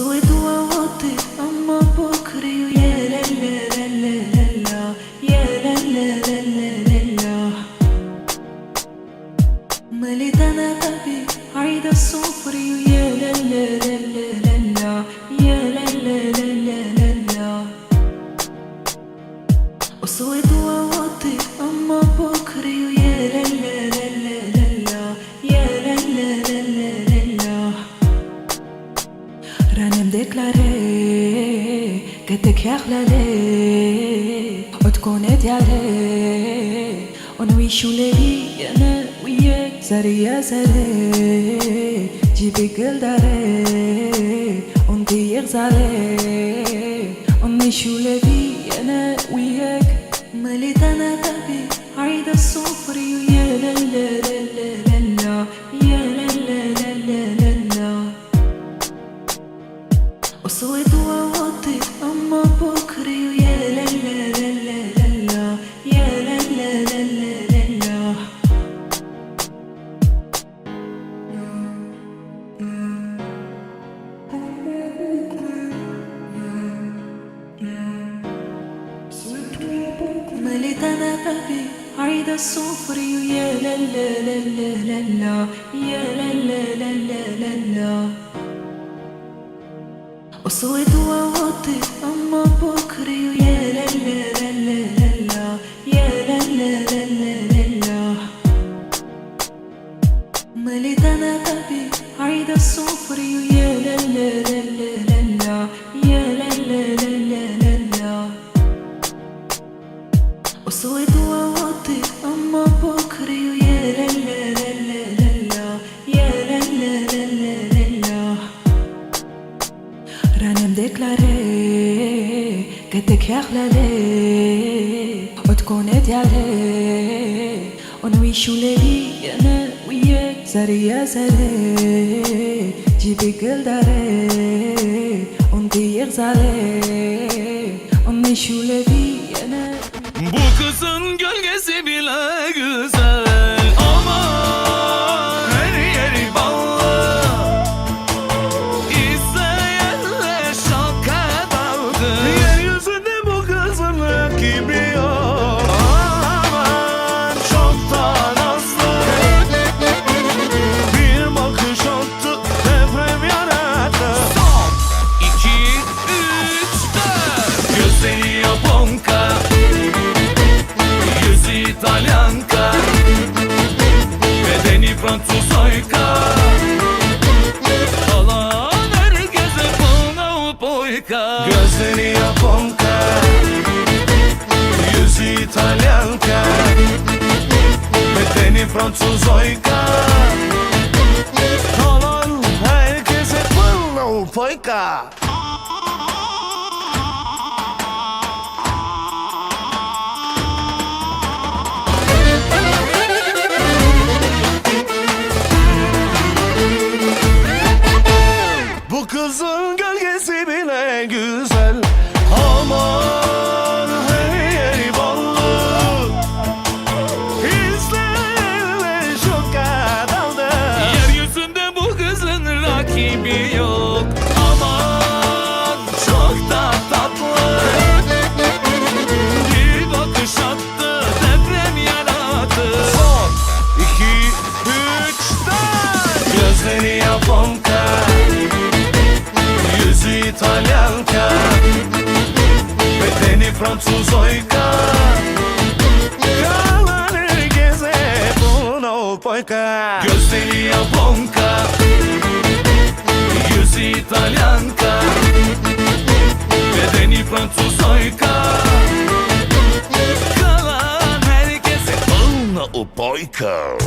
وصوت ووطي أما بكري ويا لا لا لا لا لا يا لا لا لا لا لا لا. مليت السفري ويا ونعيشو ليلي أنا وياك سري يا سري جيبك لداري ونطير زعلي ونعيشو ليلي أنا وياك مليت أنا قلبي عيد الصفر ويا لا السفري ويا لا لا لا لا لا لا يا لا لا لا لا لا لا وصوت ووطي اما بكري ويا لا لا لا لا لا لا يا لا لا لا لا لا لا مليت أنا بابي عايدة السفري ويا لا لا لا لا قدك يا خلالي وتكون ديالي ونعيشو ليلي أنا وياك ساري يا ساري. جيبي قل داري. وانتي يغزالي ونعيشو ليلي أنا kızın gölgesi bile güzel Kalan herkese. Bana boyka Fransız oyka. Kalan herkese bunu boyka Gözleri Japonka Yüzü İtalyanka. Bedeni Fransız oyka. Kalan herkese bunu boyka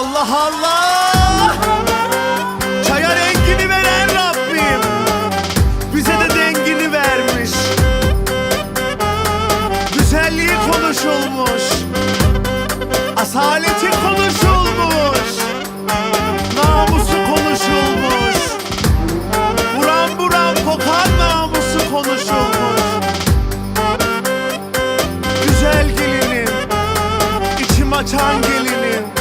Allah Allah. Çaya rengini veren Rabbim. Bize de dengini vermiş. Güzelliği konuşulmuş. Asaleti konuşulmuş. Namusu konuşulmuş. Buram buram kokan namusu konuşulmuş. Güzel gelinim içim açan gelinim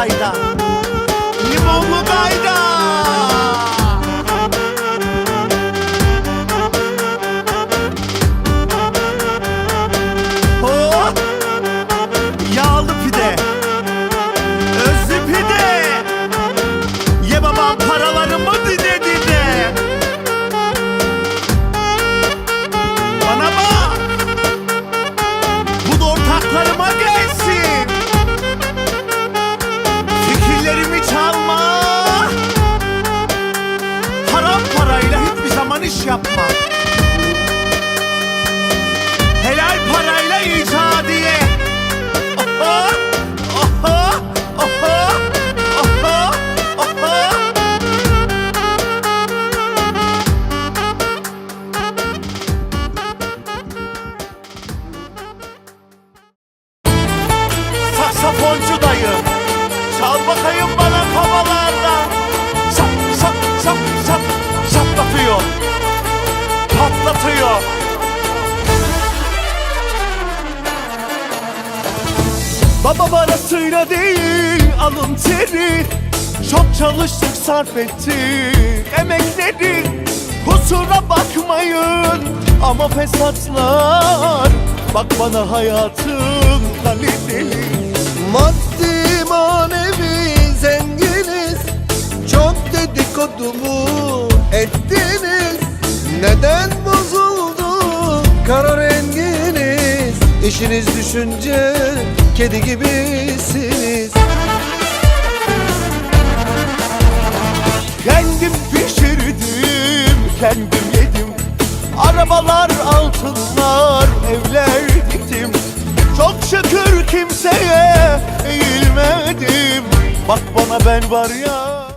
Gayda Limonlu gayda chapado. Baba parasıyla değil alın teri. Çok çalıştık sarf ettik emekleri. Kusura bakmayın ama fesatlar. Bak bana hayatım kaliteli. Maddi manevi zenginiz. Çok dedikodumu ettiniz. Neden bozuldu kara renginiz? İşiniz düşünce kedi gibisiniz. Kendim pişirdim, kendim yedim. Arabalar, altınlar, evler diktim Çok şükür kimseye eğilmedim. Bak bana ben var ya